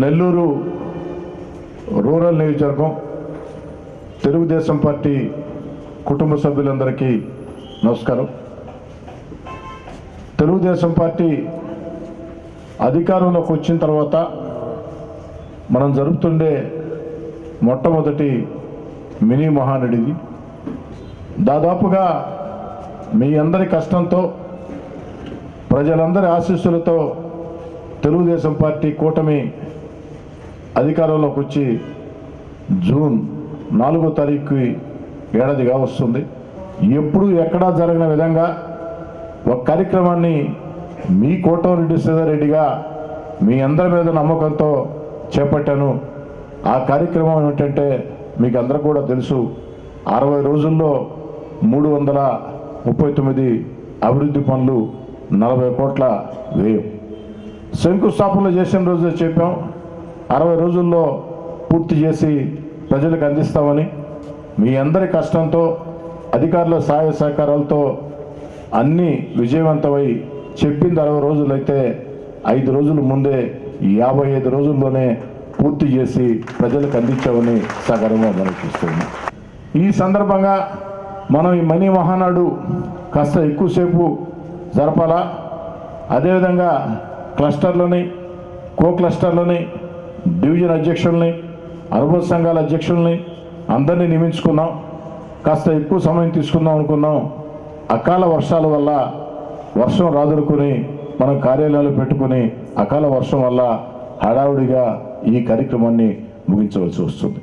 Nellore rural నియోజకవర్గం Telugu Desam party కుటుంబ సభ్యులందరికీ నమస్కారం. తెలుగుదేశం పార్టీ అధికారంలోకి వచ్చిన తర్వాత మనం జరుపుతుండే మొట్టమొదటి మినీ మహానడిది. దాదాపుగా మీ అందరి కష్టంతో ప్రజలందరి ఆశీస్సులతో తెలుగుదేశం పార్టీ కూటమి అధికారంలోకి వచ్చి జూన్ నాలుగో తారీఖు ఏడాదిగా వస్తుంది. ఎప్పుడు ఎక్కడా జరిగిన విధంగా ఒక కార్యక్రమాన్ని మీ కోటమిరెడ్డి రెడ్డిగా మీ అందరి మీద నమ్మకంతో చేపట్టాను. ఆ కార్యక్రమం ఏమిటంటే మీకు అందరూ కూడా తెలుసు అరవై రోజుల్లో మూడు వందల ముప్పై తొమ్మిది అభివృద్ధి పనులు నలభై కోట్ల వ్యయం. శంకుస్థాపనలు చేసిన రోజే చెప్పాం. అరవై రోజుల్లో పూర్తి చేసి ప్రజలకు అందిస్తామని. మీ అందరి కష్టంతో అధికారుల సహాయ సహకారాలతో అన్నీ విజయవంతమై చెప్పింది అరవై రోజులైతే ఐదు రోజుల ముందే యాభై ఐదు రోజుల్లోనే పూర్తి చేసి ప్రజలకు అందించామని సగర్వంగా మనకిస్తున్నాం ఈ సందర్భంగా మనం ఈ మనీ మహానాడు కాస్త ఎక్కువసేపు జరపాలా? అదేవిధంగా క్లస్టర్లని కో క్లస్టర్లని డివిజన్ అధ్యక్షుల్ని అనుభవ సంఘాల అధ్యక్షుల్ని అందరినీ నియమించుకున్నాం. కాస్త ఎక్కువ సమయం తీసుకుందాం అనుకున్నాం. అకాల వర్షాల వల్ల వర్షం రాదురుకుని మనం కార్యాలయాలు పెట్టుకుని అకాల వర్షం వల్ల హడావుడిగా ఈ కార్యక్రమాన్ని ముగించవలసి వస్తుంది.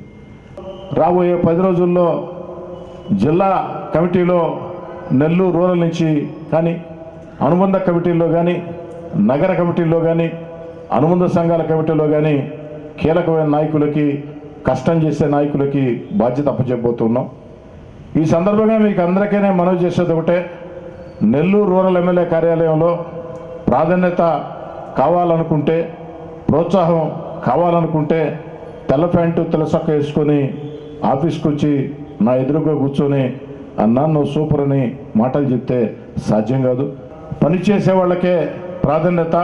రాబోయే పది రోజుల్లో జిల్లా కమిటీలో నెల్లూరు రూరల్ నుంచి కానీ అనుబంధ కమిటీల్లో కానీ నగర కమిటీల్లో కానీ అనుబంధ సంఘాల కమిటీలో కానీ కీలకమైన నాయకులకి కష్టం చేసే నాయకులకి బాధ్యత అప్పచెప్పబోతున్నాం. ఈ సందర్భంగా మీకు అందరికీనే మనవి చేసేది ఒకటే నెల్లూరు రూరల్ ఎమ్మెల్యే కార్యాలయంలో ప్రాధాన్యత కావాలనుకుంటే ప్రోత్సాహం కావాలనుకుంటే తెల్ల ప్యాంటు తెల్ల సొక్క వేసుకొని ఆఫీస్కి వచ్చి నా ఎదురుగా కూర్చొని అన్నా నువ్వు సూపర్ అని మాటలు చెప్తే సాధ్యం కాదు. పనిచేసే వాళ్ళకే ప్రాధాన్యత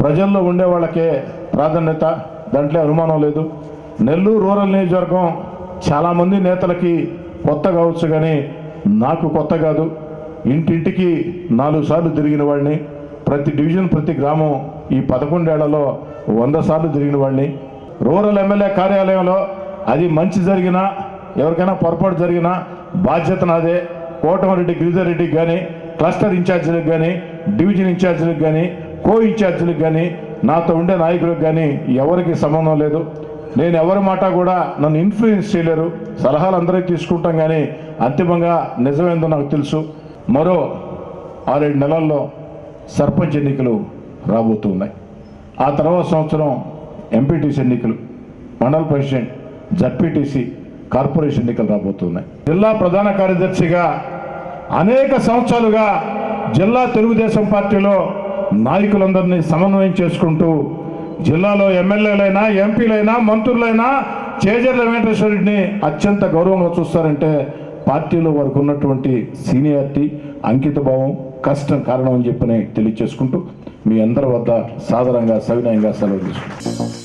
ప్రజల్లో ఉండే వాళ్ళకే ప్రాధాన్యత దాంట్లో అనుమానం లేదు. నెల్లూరు రూరల్ నియోజకవర్గం చాలామంది నేతలకి కొత్త కావచ్చు కానీ నాకు కొత్త కాదు. ఇంటింటికి నాలుగు సార్లు తిరిగిన వాడిని ప్రతి డివిజన్ ప్రతి గ్రామం ఈ పదకొండేళ్ళలో వంద సార్లు తిరిగిన వాడిని. రూరల్ ఎమ్మెల్యే కార్యాలయంలో అది మంచి జరిగినా ఎవరికైనా పొరపాటు జరిగినా బాధ్యత నాదే. కోటమరెడ్డి గిరిధర్ రెడ్డికి కానీ క్లస్టర్ ఇన్ఛార్జీలకు కానీ డివిజన్ ఇన్ఛార్జీలకు కానీ కో ఇన్ఛార్జీలకు కానీ నాతో ఉండే నాయకులకు కానీ ఎవరికి సంబంధం లేదు. నేను ఎవరి మాట కూడా నన్ను ఇన్ఫ్లుయెన్స్ చేయలేరు. సలహాలు అందరికీ తీసుకుంటాం కానీ అంతిమంగా నిజమేందో నాకు తెలుసు. మరో ఆరేడు నెలల్లో సర్పంచ్ ఎన్నికలు రాబోతున్నాయి ఆ తర్వాత సంవత్సరం ఎంపీటీసీ ఎన్నికలు మండల ప్రెసిడెంట్ జడ్పీటీసీ కార్పొరేషన్ ఎన్నికలు రాబోతున్నాయి. జిల్లా ప్రధాన కార్యదర్శిగా అనేక సంవత్సరాలుగా జిల్లా తెలుగుదేశం పార్టీలో నాయకులందరినీ సమన్వయం చేసుకుంటూ జిల్లాలో ఎమ్మెల్యేలైనా ఎంపీలైనా మంత్రులైనా చేజర్ల వెంకటేశ్వర రెడ్డిని అత్యంత గౌరవంగా చూస్తారంటే పార్టీలో వారికి ఉన్నటువంటి సీనియారిటీ అంకితభావం కష్టం కారణం అని చెప్పని తెలియచేసుకుంటూ మీ అందరి వద్ద సాధారణంగా సవినయంగా సెలవు తీసుకుంటాం